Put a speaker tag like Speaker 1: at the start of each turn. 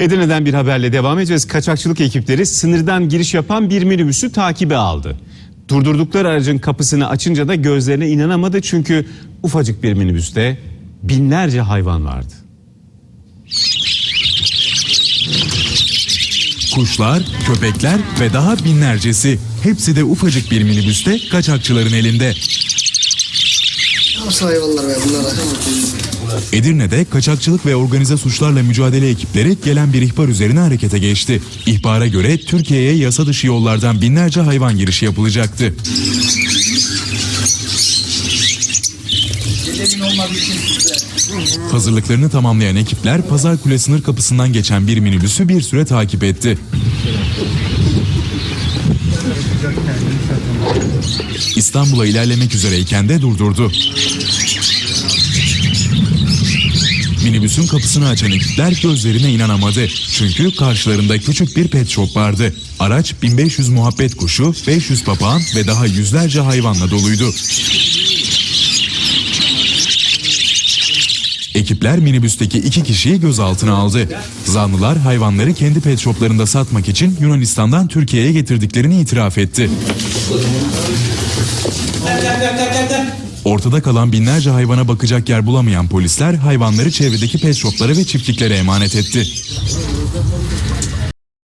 Speaker 1: Edirne'den bir haberle devam edeceğiz. Kaçakçılık ekipleri sınırdan giriş yapan bir minibüsü takibe aldı. Durdurdukları aracın kapısını açınca da gözlerine inanamadı çünkü ufacık bir minibüste binlerce hayvan vardı.
Speaker 2: Kuşlar, köpekler ve daha binlercesi. Hepsi de ufacık bir minibüste kaçakçıların elinde.
Speaker 3: Nasıl hayvanlar be bunlar?
Speaker 2: Edirne'de kaçakçılık ve organize suçlarla mücadele ekipleri gelen bir ihbar üzerine harekete geçti. İhbara göre Türkiye'ye yasa dışı yollardan binlerce hayvan girişi yapılacaktı. Hazırlıklarını tamamlayan ekipler Pazar Kule sınır kapısından geçen bir minibüsü bir süre takip etti. İstanbul'a ilerlemek üzereyken de durdurdu. Minibüsün kapısını açan ekipler gözlerine inanamadı. Çünkü karşılarında küçük bir pet shop vardı. Araç 1500 muhabbet kuşu, 500 papağan ve daha yüzlerce hayvanla doluydu. Ekipler minibüsteki iki kişiyi gözaltına aldı. Zanlılar hayvanları kendi pet shoplarında satmak için Yunanistan'dan Türkiye'ye getirdiklerini itiraf etti. Ortada kalan binlerce hayvana bakacak yer bulamayan polisler hayvanları çevredeki pet shoplara ve çiftliklere emanet etti.